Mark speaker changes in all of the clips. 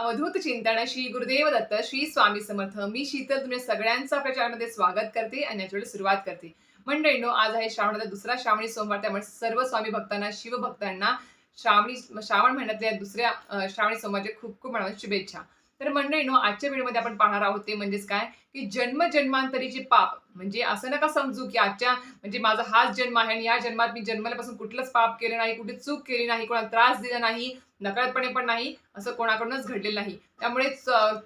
Speaker 1: अवधूत चिंतन श्री गुरुदेव दत्त श्री स्वामी समर्थ. मी शीतल तुम्ही सगळ्यांचं आपल्या चॅनलमध्ये स्वागत करते आणि याच्या सुरुवात करते. मंडळींनो आज आहे श्रावणाचा दुसरा श्रावणी सोमवार त्यामुळे सर्व स्वामी भक्तांना शिवभक्तांना श्रावणी श्रावण महिन्यातल्या दुसऱ्या श्रावणी सोमवारच्या खूप खूप मनात शुभेच्छा. तर मंडळीनो आजच्या व्हिडिओमध्ये आपण पाहणार आहोत ते म्हणजेच काय? की जन्म जन्मांतरीचे पाप म्हणजे असं नका समजू की आजच्या म्हणजे माझा हाच जन्म आहे आणि या जन्मात मी जन्मल्यापासून कुठलंच पाप केलं नाही कुठे चूक केली नाही कोणाला त्रास दिला नाही नकळतपणे पण नाही असं कोणाकडूनच घडलेलं नाही. त्यामुळे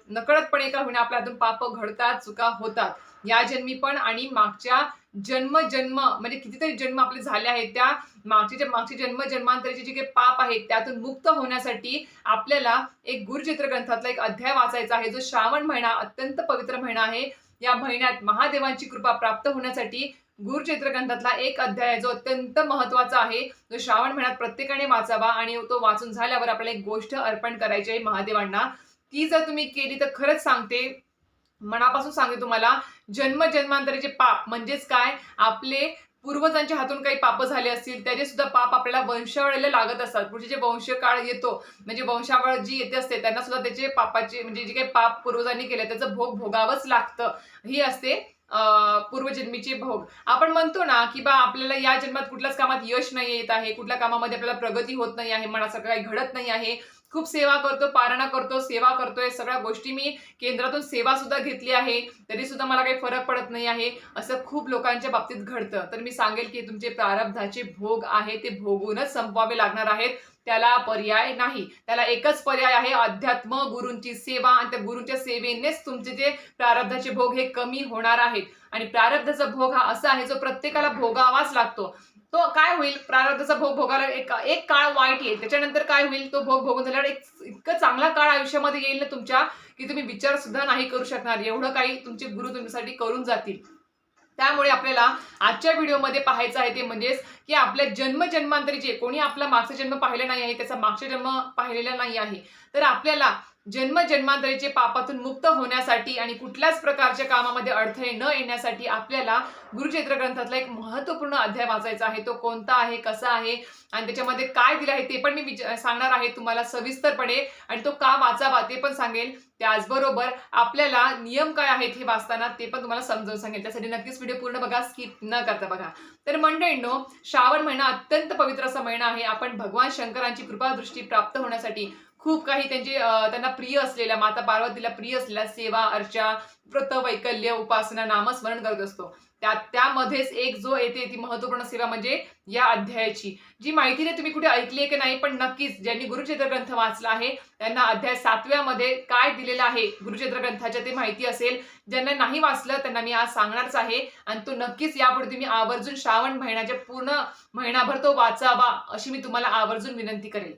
Speaker 1: नकळतपणे का होईना आपल्या हातून पाप घडतात चुका होतात. या जन्मी पण आणि मागच्या जन्म जन्म म्हणजे कितीतरी जन्म आपले झाले आहेत त्या मागचे जे मागचे जन्म जन्मांतरीचे जे काही पाप आहेत त्यातून मुक्त होण्यासाठी आपल्याला एक गुरुचित्र ग्रंथातला एक अध्याय वाचायचा आहे जो श्रावण महिना अत्यंत पवित्र महिना आहे. या महिन्यात महादेवांची कृपा प्राप्त होण्यासाठी गुरुचित्रग्रंथातला एक अध्याय आहे जो अत्यंत महत्त्वाचा आहे. जो श्रावण महिन्यात प्रत्येकाने वाचावा आणि तो वाचून झाल्यावर आपल्याला एक गोष्ट अर्पण करायची आहे महादेवांना. ती जर तुम्ही केली तर खरंच सांगते मनापासून सांगते तुम्हाला जन्म जन्मांतरीचे पाप म्हणजेच काय? आपले पूर्वजांच्या हातून काही पाप झाले असतील त्याचे सुद्धा पाप आपल्याला वंशावळीला लागत असतात. पुढचे जे वंशकाळ येतो म्हणजे वंशावळ जी येते असते त्यांना सुद्धा त्याचे पापाचे म्हणजे जे काही पाप पूर्वजांनी केले त्याचं भोग भोगावंच लागतं. ही असते पूर्वजन्मीचे भोग. आपण म्हणतो ना की बा आपल्याला या जन्मात कुठल्याच कामात यश नाही येत आहे कुठल्या कामामध्ये आपल्याला प्रगती होत नाही आहे मनासारखं काही घडत नाही आहे. खूप सेवा करतो पारणा करतो सेवा करतोय सगळ्या गोष्टी मी केंद्रातून सेवा सुद्धा घेतली आहे. तरी सुद्धा मला काही फरक पडत नाही आहे. असं खूप लोकांच्या बाबतीत घडतं. तर मी सांगेल की तुमचे प्रारब्धाचे भोग आहे ते भोगूनच संपवावे लागणार आहेत. त्याला पर्याय नाही. त्याला एकच पर्याय आहे अध्यात्म गुरूंची सेवा. आणि त्या गुरूंच्या सेवेनेच तुमचे जे प्रारब्धाचे भोग हे कमी होणार आहेत. आणि प्रारब्धाचा भोग हा असा आहे जो प्रत्येकाला भोगावाच लागतो. तो काय होईल? प्रारब्धाचा भोग भोगायला एक एक काळ वाईट येईल. त्याच्यानंतर काय होईल? तो भोग भोगून झाल्यावर एक इतकं चांगला काळ आयुष्यामध्ये येईल ना तुमच्या की तुम्ही विचार सुद्धा नाही करू शकणार. एवढं काही तुमचे गुरु तुमच्यासाठी करून जातील. त्यामुळे आपल्याला आजच्या व्हिडिओमध्ये पाहायचं आहे ते म्हणजेच की आपल्या जन्म जन्मांतरीचे कोणी आपला मागचा जन्म पाहिला नाही आहे त्याचा मागचा जन्म पाहिलेला नाही आहे. तर आपल्याला जन्मजन्मांतरीचे पापातून मुक्त होण्यासाठी आणि कुठल्याच प्रकारच्या कामामध्ये अडथळे न येण्यासाठी आपल्याला गुरुचैत्र ग्रंथातला एक महत्त्वपूर्ण अध्याय वाचायचा आहे. तो कोणता आहे? कसा आहे? आणि त्याच्यामध्ये काय दिलं आहे ते पण मी सांगणार आहे तुम्हाला सविस्तरपणे. आणि तो का वाचावा ते पण सांगेल. त्याचबरोबर आपल्याला नियम काय आहेत हे वाचताना ते पण तुम्हाला समजावून सांगेल. त्यासाठी नक्कीच व्हिडिओ पूर्ण बघा स्किप न करता बघा. तर मंडळींनो श्रावण महिना अत्यंत पवित्र असा महिना आहे. आपण भगवान शंकरांची कृपादृष्टी प्राप्त होण्यासाठी खूप काही त्यांचे त्यांना प्रिय असलेल्या माता पार्वतीला प्रिय असलेल्या सेवा अर्चा व्रत वैकल्य उपासना नामस्मरण करत असतो. त्या त्यामध्येच एक जो येते ती महत्त्वपूर्ण सेवा म्हणजे या अध्यायाची. जी माहिती नाही तुम्ही कुठे ऐकली आहे की नाही पण नक्कीच ज्यांनी गुरुचरित्र ग्रंथ वाचला आहे त्यांना अध्याय सातव्यामध्ये काय दिलेलं आहे गुरुचरित्र ग्रंथाच्या ते माहिती असेल. ज्यांना नाही वाचलं त्यांना मी आज सांगणारच आहे. आणि तो नक्कीच यापुढे तुम्ही आवर्जून श्रावण महिन्याच्या पूर्ण महिनाभर तो वाचावा अशी मी तुम्हाला आवर्जून विनंती करेल.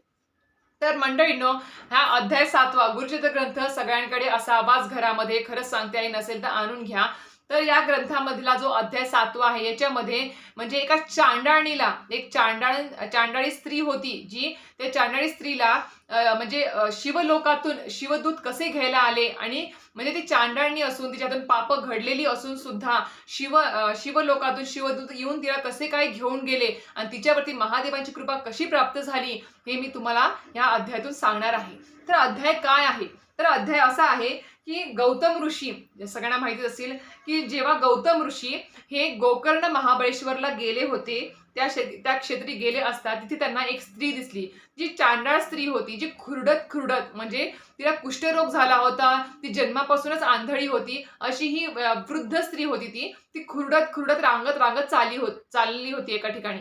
Speaker 1: तर मंडळींनो हा अध्याय सातवा गुरुचित्र ग्रंथ सगळ्यांकडे असावाच घरामध्ये खरंच सांगते आई नसेल तर आणून घ्या. तर या ग्रंथामधला जो अध्याय सातवा आहे याच्यामध्ये म्हणजे एका चांडाळणीला एक चांडाळ चांडाळी स्त्री होती जी त्या चांडाळी स्त्रीला म्हणजे शिवलोकातून शिवदूत कसे घ्यायला आले आणि म्हणजे ती चांडाळणी असून तिच्यातून पाप घडलेली असून सुद्धा शिव शिवलोकातून शिवदूत येऊन तिला कसे काय घेऊन गेले आणि तिच्यावरती महादेवांची कृपा कशी प्राप्त झाली हे मी तुम्हाला या अध्यायातून सांगणार आहे. तर अध्याय काय आहे? तर अध्याय असा आहे की गौतम ऋषी म्हणजे सगळ्यांना माहितीच असेल की जेव्हा गौतम ऋषी हे गोकर्ण महाबळेश्वरला गेले होते त्या शे त्या क्षेत्री गेले असता तिथे त्यांना एक स्त्री दिसली जी चांडाळ स्त्री होती जी खुरडत खुरडत म्हणजे तिला कुष्ठरोग झाला होता ती जन्मापासूनच आंधळी होती अशी ही वृद्ध स्त्री होती ती ती खुरडत खुरडत रांगत रांगत चालली होत चालली होती एका ठिकाणी.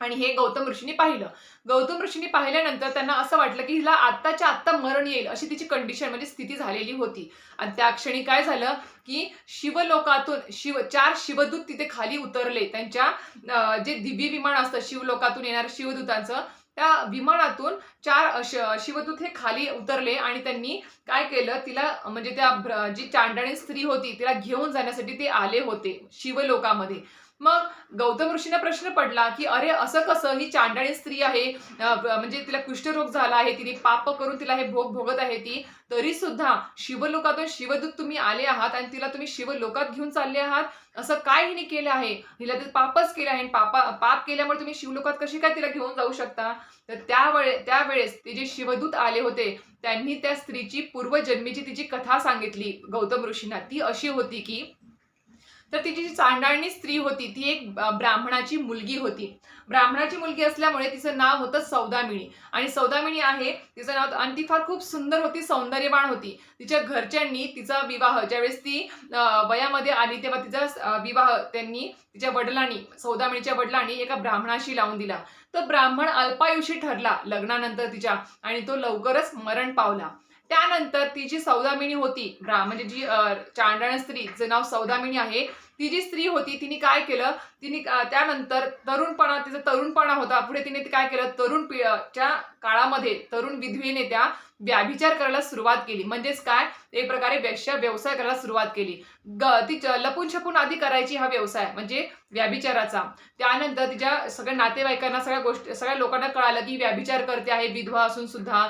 Speaker 1: आणि हे गौतम ऋषींनी पाहिलं. गौतम ऋषीने पाहिल्यानंतर त्यांना असं वाटलं की हिला आत्ताच्या आत्ता मरण येईल अशी तिची कंडिशन म्हणजे स्थिती झालेली होती. आणि त्या क्षणी काय झालं की शिवलोकातून शिव चार शिवदूत तिथे खाली उतरले. त्यांच्या जे दिव्य विमान असतं शिवलोकातून येणाऱ्या शिवदूतांचं त्या विमानातून चार श- शिवदूत हे खाली उतरले आणि त्यांनी काय केलं तिला म्हणजे त्या जी चांडणी स्त्री होती तिला घेऊन जाण्यासाठी ते आले होते शिवलोकामध्ये. मग गौतम ऋषींना प्रश्न पडला की अरे असं कसं? ही चांडाळी स्त्री आहे म्हणजे तिला कुष्ठरोग झाला आहे तिने पाप करून तिला हे भोग भोगत आहे ती. तरी सुद्धा शिवलोकातून शिवदूत तुम्ही आले आहात आणि तिला तुम्ही शिवलोकात घेऊन चालले आहात. असं काय हिने केलं आहे? हिला ते पापच केलं आहे पापा पाप केल्यामुळे तुम्ही शिवलोकात कशी काय तिला घेऊन जाऊ शकता? तर त्यावेळे त्यावेळेस ते जे शिवदूत आले होते त्यांनी त्या स्त्रीची पूर्वजन्मीची तिची कथा सांगितली गौतम ऋषींना. ती अशी होती की तर तिची जी चांडाळणी स्त्री होती ती एक ब्राह्मणाची मुलगी होती. ब्राह्मणाची मुलगी असल्यामुळे तिचं नाव होतं सौदामिणी आणि सौदामिणी आहे तिचं नाव आणि ती फार खूप सुंदर होती सौंदर्यवान होती. तिच्या घरच्यांनी तिचा विवाह ज्यावेळेस ती वयामध्ये आली तेव्हा तिचा विवाह त्यांनी तिच्या वडिलांनी सौदामिणीच्या वडिलांनी एका ब्राह्मणाशी लावून दिला. तर ब्राह्मण अल्पायुषी ठरला लग्नानंतर तिच्या आणि तो लवकरच मरण पावला. त्यानंतर ती जी सौदामिणी होती ब्रा- म्हणजे जी चांडण स्त्री जे नाव सौदामिणी आहे ती जी स्त्री होती तिने काय केलं? तिने त्यानंतर तरुणपणा तिचा तरुणपणा होता. पुढे तिने काय केलं? तरुण पि- काळामध्ये तरुण विधवीने त्या व्याभिचार करायला सुरुवात केली. म्हणजेच काय? एक प्रकारे वेश्या व्यवसाय करायला सुरुवात केली. ग ती लपून छपून आधी करायची हा व्यवसाय म्हणजे व्याभिचाराचा. त्यानंतर तिच्या सगळ्या नातेवाईकांना सगळ्या गोष्टी सगळ्या लोकांना कळालं की व्याभिचार करते आहे विधवा असून सुद्धा.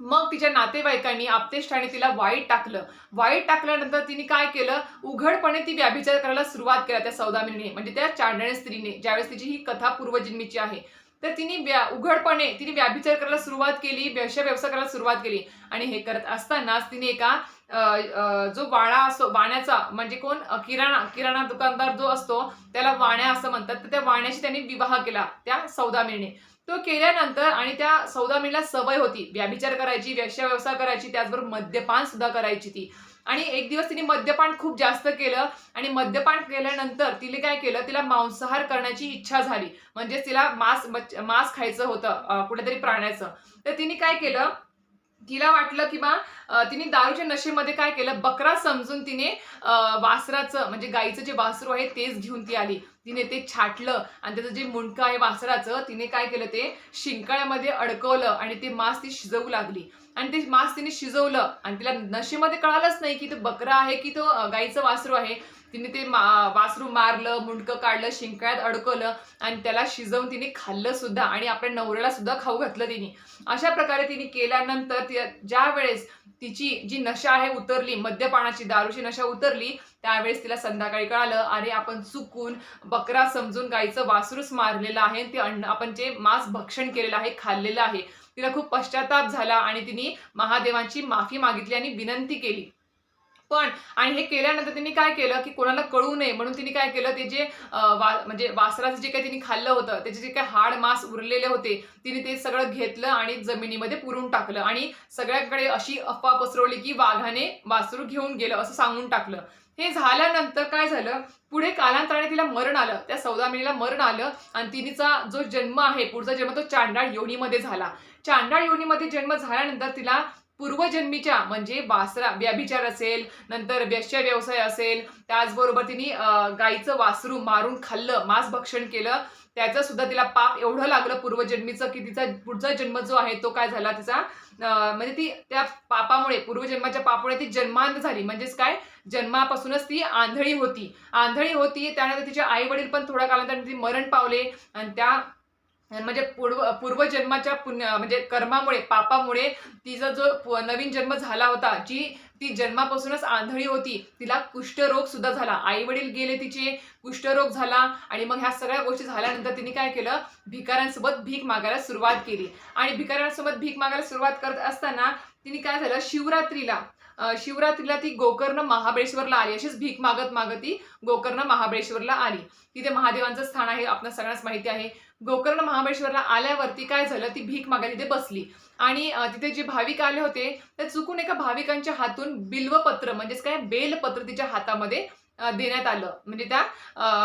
Speaker 1: मग तिच्या नातेवाईकांनी आपतेष्टाने तिला वाईट टाकलं. वाईट टाकल्यानंतर तिने काय केलं? उघडपणे ती व्याभिचार करायला सुरुवात केला त्या सौदामिनीने म्हणजे त्या चांडणे स्त्रीने. ज्यावेळेस तिची ही कथा पूर्वजन्मीची आहे. तर तिने व्या उघडपणे तिने व्याभिचार करायला सुरुवात केली व्यवसाय व्यवसाय करायला सुरुवात केली. आणि हे करत असतानाच तिने एका जो वाणा असतो वाण्याचा म्हणजे कोण? किराणा किराणा दुकानदार जो असतो त्याला वाण्या असं म्हणतात. तर त्या वाण्याशी त्यांनी विवाह केला त्या सौदामिनीने तो केल्यानंतर आणि त्या सौदामिनीला सवय होती. व्याभिचार करायची व्यवसाय व्यवसाय करायची त्याचबरोबर मद्यपान सुद्धा करायची ती. आणि एक दिवस तिने मद्यपान खूप जास्त केलं आणि मद्यपान केल्यानंतर तिने काय केलं तिला मांसाहार करण्याची इच्छा झाली. म्हणजे तिला मांस मांस खायचं होतं कुठेतरी प्राण्याचं. तर तिने काय केलं तिला वाटलं की बा तिने दारूच्या नशेमध्ये काय केलं? बकरा समजून तिने वासराचं म्हणजे गाईचं जे वासरू आहे तेच घेऊन ती आली. तिने ते छाटलं आणि त्याचं जे मुंडकं आहे वासराचं तिने काय केलं ते? शिंकाळ्यामध्ये अडकवलं आणि ते मांस ती शिजवू लागली. आणि ते मांस तिने शिजवलं आणि तिला नशेमध्ये कळालंच नाही की तो बकरा आहे की तो गाईचं वासरू आहे. तिने ते मा- वासरू मारलं मुंडकं काढलं शिंकाळ्यात अडकवलं आणि त्याला शिजवून तिने खाल्लं सुद्धा आणि आपल्या नवऱ्याला सुद्धा खाऊ घातलं तिने. अशा प्रकारे तिने केल्यानंतर ती ज्या वेळेस तिची जी नशा आहे उतरली मद्यपानाची दारूची नशा उतरली त्यावेळेस तिला संध्याकाळी कळालं अरे आपण चुकून बकरा समजून गाईचं वासरूच मारलेलं आहे ते अन्न आपण जे मांस भक्षण केलेलं आहे खाल्लेलं आहे. तिला खूप पश्चाताप झाला आणि तिने महादेवांची माफी मागितली आणि विनंती केली. पण आणि हे केल्यानंतर तिने काय केलं की कोणाला कळू नये म्हणून तिने काय केलं ते जे वा म्हणजे वासराचं जे काही तिने खाल्लं होतं त्याचे जे काही हाड मांस उरलेले होते तिने ते सगळं घेतलं आणि जमिनीमध्ये पुरून टाकलं. आणि सगळ्याकडे अशी अफवा पसरवली की वाघाने वासरू घेऊन गेलं असं सांगून टाकलं. हे झाल्यानंतर काय झालं? पुढे कालांतराने तिला मरण आलं. त्या सौदामिनीला मरण आलं आणि तिनेचा जो जन्म आहे पुढचा जन्म तो चांडाळ योनीमध्ये झाला. चांडाळ योनीमध्ये जन्म झाल्यानंतर तिला पूर्वजन्मीच्या म्हणजे वासरा व्याभिचार असेल नंतर व्यस्य व्यवसाय असेल त्याचबरोबर तिने गाईचं वासरू मारून खाल्लं मांस भक्षण केलं त्याचं सुद्धा तिला पाप एवढं लागलं पूर्वजन्मीचं की तिचा पुढचा जन्म जो आहे तो काय झाला? तिचा म्हणजे ती त्या पापामुळे पूर्वजन्माच्या पापामुळे ती जन्मांत झाली. म्हणजेच काय? जन्मापासूनच ती आंधळी होती. आंधळी होती त्यानंतर तिचे आई वडील पण थोड्या कालानंतर ती मरण पावले आणि त्या म्हणजे पूर्व पूर्वजन्माच्या पुण्य म्हणजे कर्मामुळे पापामुळे तिचा जो नवीन जन्म झाला होता जी ती जन्मापासूनच आंधळी होती तिला कुष्ठरोग सुद्धा झाला. आई वडील गेले तिचे कुष्ठरोग झाला आणि मग ह्या सगळ्या गोष्टी झाल्यानंतर तिने काय केलं? भिकाऱ्यांसोबत भीक मागायला सुरुवात केली. आणि भिकाऱ्यांसोबत भीक मागायला सुरुवात करत असताना तिने काय झालं? शिवरात्रीला शिवरात्रीला ती गोकर्ण महाबळेश्वरला आली अशीच भीक मागत मागत ती गोकर्ण महाबळेश्वरला आली. तिथे महादेवांचं स्थान आहे आपल्या सगळ्यांनाच माहिती आहे. गोकर्ण महाबळेश्वरला आल्यावरती काय झालं? ती भीक मागत तिथे बसली. आणि तिथे जे भाविक आले होते ते चुकून एका भाविकांच्या हातून बिल्वपत्र म्हणजेच काय बेलपत्र तिच्या हातामध्ये देण्यात आलं. म्हणजे त्या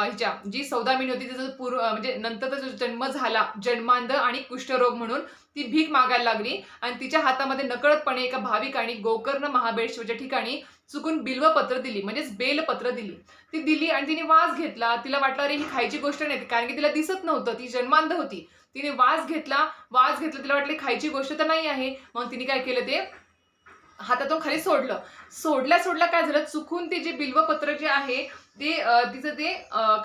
Speaker 1: हिच्या जी सौदामिनी होती तिचा पूर्व म्हणजे नंतरचा जो जन्म झाला जन्मांध आणि कुष्ठरोग म्हणून ती भीक मागायला लागली आणि तिच्या हातामध्ये नकळतपणे एका भाविकाने गोकर्ण महाबळेश्वरच्या ठिकाणी चुकून बिल्वपत्र दिली म्हणजेच बेलपत्र दिली. ती दिली आणि तिने वास घेतला. तिला वाटलं अरे ही खायची गोष्ट नाही. कारण की तिला दिसत नव्हतं. ती जन्मांध होती. तिने वास घेतला वास घेतला तिला वाटली खायची गोष्ट तर नाही आहे. मग तिने काय केलं ते हातातून खाली सोडलं. सोडल्या सोडल्या काय झालं? चुकून ते जे बिल्वपत्र जे आहे ते तिचं ते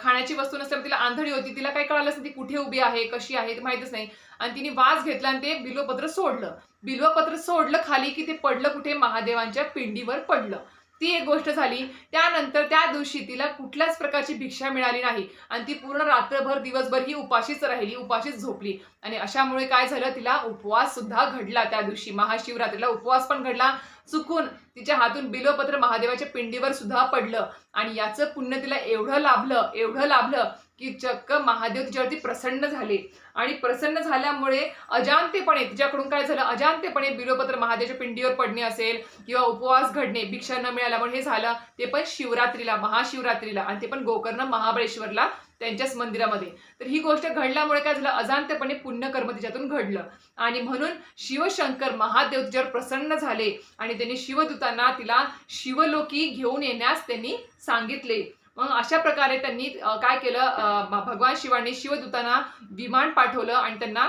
Speaker 1: खाण्याची वस्तू नसल्यामुळे तिला आंधळी होती. तिला काय कळालं असं ती कुठे उभी आहे? कशी आहे? ते माहितच नाही. आणि तिने वास घेतला आणि ते बिल्वपत्र सोडलं. बिल्वपत्र सोडलं खाली की ते पडलं कुठे? महादेवांच्या पिंडीवर पडलं. ती एक गोष्ट झाली. त्यानंतर त्या दिवशी तिला कुठल्याच प्रकारची भिक्षा मिळाली नाही. आणि ती पूर्ण रात्रभर दिवसभर ही उपाशीच राहिली उपाशीच झोपली. आणि अशामुळे काय झालं तिला उपवास सुद्धा घडला त्या दिवशी. महाशिवरात्रीला उपवास पण घडला. चुकून तिच्या हातून बिलोपत्र महादेवाच्या पिंडीवर सुद्धा पडलं. आणि याचं पुण्य तिला एवढं लाभलं एवढं लाभलं की चक्क महादेव तिच्यावरती प्रसन्न झाले. आणि प्रसन्न झाल्यामुळे अजांतेपणे तिच्याकडून काय झालं? अजांतेपणे बिलोपत्र महादेवाच्या पिंडीवर पडणे असेल किंवा उपवास घडणे भिक्षा न मिळाल्यामुळे हे झालं. ते पण शिवरात्रीला महाशिवरात्रीला आणि ते पण गोकर्ण महाबळेश्वरला त्यांच्याच मंदिरामध्ये. तर ही गोष्ट घडल्यामुळे काय झालं? अजांत्यपणे पुण्यकर्म तिच्यातून घडलं. आणि म्हणून शिवशंकर महादेव तिच्यावर प्रसन्न झाले आणि त्यांनी शिवदूतांना तिला शिवलोकी घेऊन येण्यास त्यांनी सांगितले. मग अशा प्रकारे त्यांनी काय केलं? भगवान शिवांनी शिवदूतांना विमान पाठवलं आणि त्यांना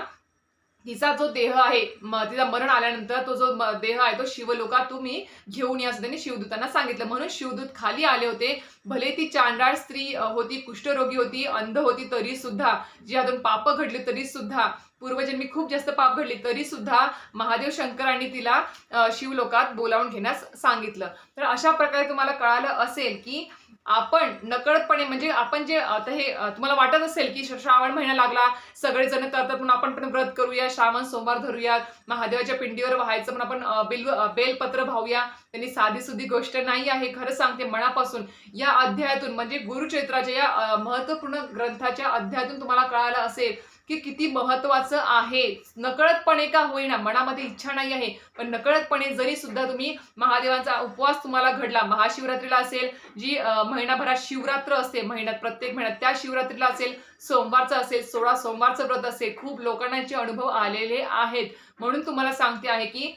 Speaker 1: तिचा जो देह आहे म- तिचा मरण आल्यानंतर तो जो म- देह आहे तो शिवलोका तुम्ही घेऊन या असं त्यांनी शिवदूतांना सांगितलं. म्हणून शिवदूत खाली आले होते. भले ती चांडाळ स्त्री होती कुष्ठरोगी होती अंध होती तरी सुद्धा जी हातून पाप घडली तरी सुद्धा पूर्वजन्मी खूप जास्त पाप घडली तरी सुद्धा महादेव शंकरांनी तिला शिवलोकात बोलावून घेण्यास सांगितलं. तर अशा प्रकारे तुम्हाला कळालं असेल की आपण नकळतपणे म्हणजे आपण जे आता हे तुम्हाला वाटत असेल की श्रावण महिना लागला सगळेजण करतात म्हणून आपण पण व्रत करूया श्रावण सोमवार धरूयात महादेवाच्या पिंडीवर व्हायचं म्हणून आपण बेल बेलपत्र भाऊया त्यांनी साधी सुधी गोष्ट नाही आहे खरं सांगते मनापासून या अध्यायातून म्हणजे गुरुचैत्राच्या या महत्त्वपूर्ण महत्त्वपूर्ण ग्रंथाच्या अध्यायातून तुम्हाला कळालं असेल की किती महत्वाचं आहे. नकळतपणे का होईना मनामध्ये इच्छा नाही आहे. पण नकळतपणे जरी सुद्धा तुम्ही महादेवांचा उपवास तुम्हाला घडला महाशिवरात्रीला असेल जी महिनाभरात शिवरात्र असते महिन्यात प्रत्येक महिन्यात त्या शिवरात्रीला असेल सोमवारचं असेल सोळा सोमवारचं व्रत असेल खूप लोकांचे अनुभव आलेले आहेत. म्हणून तुम्हाला सांगते आहे की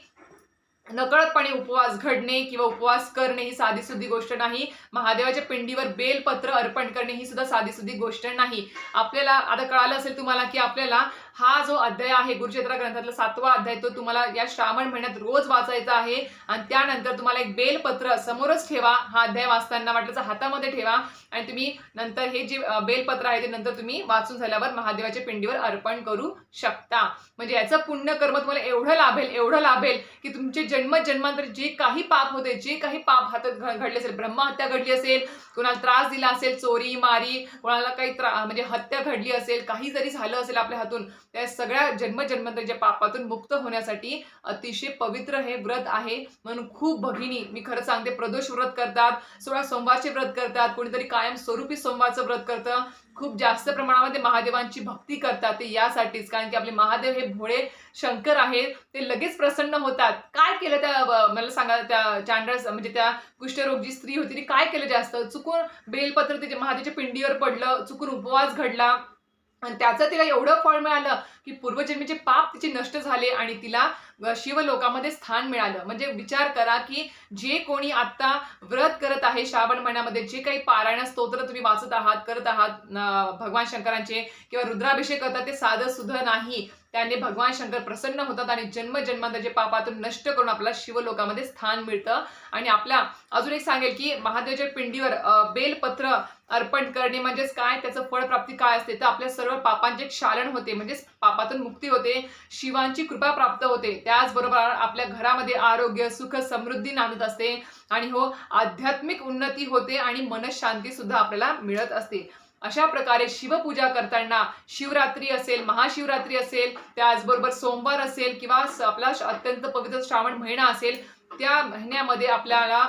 Speaker 1: नकळतपणे उपवास घडणे किंवा उपवास करणे ही साधी सुधी गोष्ट नाही. महादेवाच्या पिंडीवर बेलपत्र अर्पण करणे ही सुद्धा साधी सुधी गोष्ट नाही. आपल्याला आता कळालं असेल तुम्हाला की आपल्याला हा जो अध्याय आहे गुरुचेत्रा ग्रंथातला सातवा अध्याय तो तुम्हाला या श्रावण महिन्यात रोज वाचायचा आहे. आणि त्यानंतर तुम्हाला एक बेलपत्र समोरच ठेवा. हा अध्याय वाचताना वाटल्याचा हातामध्ये ठेवा. आणि तुम्ही नंतर हे जे बेलपत्र आहे ते नंतर तुम्ही वाचून झाल्यावर महादेवाच्या पिंडीवर अर्पण करू शकता. म्हणजे याचं पुण्यकर्म तुम्हाला एवढं लाभेल एवढं लाभेल की तुमचे जन्म जन्मांतर जे काही पाप होते जे काही पाप हातात घडले असेल ब्रह्महत्या घडली असेल कोणाला त्रास दिला असेल चोरी मारी कोणाला काही त्रा म्हणजे हत्या घडली असेल काही जरी झालं असेल आपल्या हातून त्या सगळ्या जन्मजन्मांतरीच्या पापातून मुक्त होण्यासाठी अतिशय पवित्र हे व्रत आहे. म्हणून खूप भगिनी मी खरं सांगते प्रदोष व्रत करतात सोळा सोमवारचे व्रत करतात कोणीतरी कायम स्वरूपी सोमवारचं व्रत करतं. खूप जास्त प्रमाणामध्ये महादेवांची भक्ती करतात ते यासाठीच कारण की आपले महादेव हे भोळे शंकर आहेत. ते लगेच प्रसन्न होतात. काय केलं त्या मला सांगा त्या चांडस म्हणजे त्या कुष्ठरोग जी स्त्री होती ती काय केलं जास्त? चुकून बेलपत्र तिच्या महादेवाच्या पिंडीवर पडलं चुकून उपवास घडला. आणि त्याचं तिला एवढं फळ मिळालं की पूर्वजन्मीचे पाप तिचे नष्ट झाले आणि तिला शिवलोकामध्ये स्थान मिळालं. म्हणजे विचार करा की जे कोणी आता व्रत करत आहे श्रावण महिन्यामध्ये जे काही पारायण स्तोत्र तुम्ही वाचत आहात करत आहात भगवान शंकरांचे किंवा रुद्राभिषेक करतात ते साधं सुद्धा नाही. त्याने भगवान शंकर प्रसन्न होतात आणि जन्म पापातून नष्ट करून आपल्याला शिवलोकामध्ये स्थान मिळतं. आणि आपल्या अजून एक सांगेल की महादेवाच्या पिंडीवर बेलपत्र अर्पण करणे म्हणजेच काय? त्याचं फळप्राप्ती काय असते? तर आपल्या सर्व पापांचे क्षालन होते म्हणजेच पापातून मुक्ती होते शिवांची कृपा प्राप्त होते. त्याचबरोबर आपल्या घरामध्ये आरोग्य सुख समृद्धी नांदत असते आणि हो आध्यात्मिक उन्नती होते आणि मनशांती सुद्धा आपल्याला मिळत असते. अशा प्रकारे शिवपूजा करताना शिवरात्री असेल महाशिवरात्री असेल त्याचबरोबर सोमवार असेल किंवा आपला अत्यंत पवित्र श्रावण महिना असेल त्या महिन्यामध्ये आपल्याला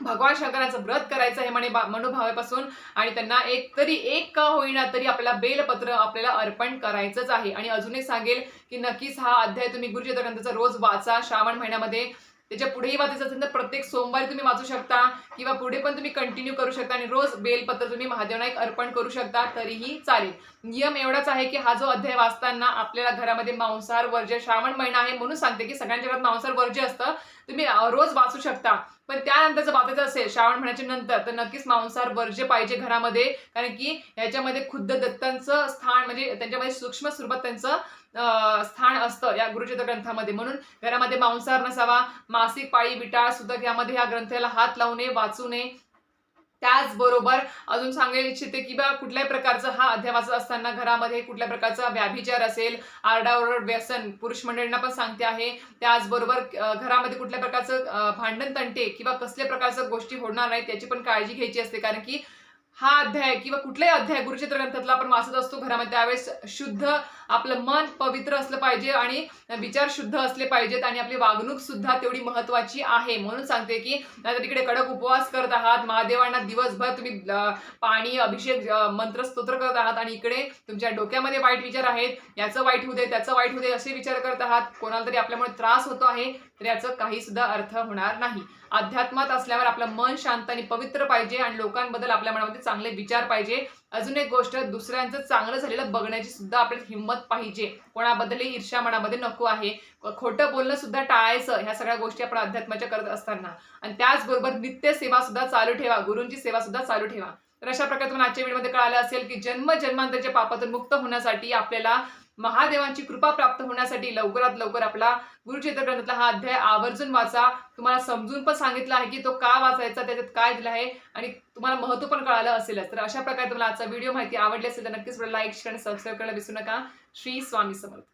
Speaker 1: भगवान शंकराचं व्रत करायचं आहे म्हणे मनोभावापासून आणि त्यांना एक तरी एक का होईना तरी आपल्याला बेलपत्र आपल्याला अर्पण करायचंच आहे. आणि अजून एक सांगेल की नक्कीच हा अध्याय तुम्ही गुरुजी ग्रंथाचा रोज वाचा. श्रावण महिन्यामध्ये त्याच्या पुढेही वाचायचं असेल तर प्रत्येक सोमवारी तुम्ही वाचू शकता किंवा पुढे पण तुम्ही कंटिन्यू करू शकता आणि रोज बेलपत्र तुम्ही महादेवना एक अर्पण करू शकता तरीही चालेल. नियम एवढाच आहे की हा जो अध्याय वाचताना आपल्याला घरामध्ये मांसाहार वर्ज्य श्रावण महिना आहे म्हणून सांगते की सगळ्यांच्या घरात मांसाहार वर्ज्य असतं तुम्ही रोज वाचू शकता. पण त्यानंतर जर वाचायचं असेल श्रावण महिन्याच्या नंतर तर नक्कीच मांसाहार वर्ज्य पाहिजे घरामध्ये कारण की ह्याच्यामध्ये खुद्द दत्तांचं स्थान म्हणजे त्यांच्यामध्ये सूक्ष्म स्वरूपात त्यांचं स्थान असतं या गुरुचित ग्रंथामध्ये. म्हणून घरामध्ये मांसाहार नसावा मासिक पाळी विटाळ सुद्धा यामध्ये ह्या ग्रंथाला हात लावू नये वाचू नये त्याचबरोबर अजून सांगायला इच्छिते की बा कुठल्याही प्रकारचा हा अध्याय वाचत असताना घरामध्ये कुठल्या प्रकारचा व्याभिचार असेल आरडाओरड व्यसन पुरुष मंडळींना पण सांगते आहे. त्याचबरोबर घरामध्ये कुठल्या प्रकारचं भांडण तंटे किंवा कसल्या प्रकारचं गोष्टी होणार नाही त्याची पण काळजी घ्यायची असते. कारण की हा अध्याय किंवा कुठलाही अध्याय गुरुचित्र ग्रंथातला आपण वाचत असतो. घरामध्ये त्यावेळेस शुद्ध आपलं मन पवित्र असलं पाहिजे आणि विचार शुद्ध असले पाहिजेत आणि आपली वागणूक सुद्धा तेवढी महत्वाची आहे. म्हणून सांगते की नाहीतर तिकडे कडक उपवास करत आहात महादेवांना दिवसभर तुम्ही पाणी अभिषेक मंत्रस्तोत्र मंत्र स्तोत्र करत आहात आणि इकडे तुमच्या डोक्यामध्ये वाईट विचार आहेत याचं वाईट होऊ दे त्याचं वाईट होऊ दे असे विचार करत आहात कोणाला तरी आपल्यामुळे त्रास होतो आहे तर याचं काही सुद्धा अर्थ होणार नाही. अध्यात्मात असल्यावर आपलं मन शांत आणि पवित्र पाहिजे आणि लोकांबद्दल आपल्या मनामध्ये चांगले विचार पाहिजे. अजून एक गोष्ट दुसऱ्यांचं चांगलं झालेलं बघण्याची सुद्धा आपल्याला हिंमत पाहिजे. कोणाबद्दलही ईर्ष्या मनामध्ये नको आहे. खोटं बोलणं सुद्धा टाळायचं ह्या सगळ्या गोष्टी आपण अध्यात्माच्या करत असताना. आणि त्याचबरोबर नित्य सेवा सुद्धा चालू ठेवा गुरूंची सेवा सुद्धा चालू ठेवा. तर अशा प्रकारे तुम्हाला आजच्या व्हिडिओमध्ये कळालं असेल की जन्म जन्मांतरच्या पापातून मुक्त होण्यासाठी आपल्याला महादेवांची कृपा प्राप्त होण्यासाठी लवकरात लवकर आपला गुरुचरित्र ग्रंथातला हा अध्याय आवर्जून वाचा. तुम्हाला समजून पण सांगितलं आहे की तो का वाचायचा त्याच्यात काय दिलं आहे आणि तुम्हाला महत्त्व पण कळालं असेलच. तर अशा प्रकारे तुम्हाला आजचा व्हिडिओ माहिती आवडली असेल तर नक्कीच लाईक शेअर आणि सबस्क्राईब करायला विसरू नका. श्री स्वामी समर्थ.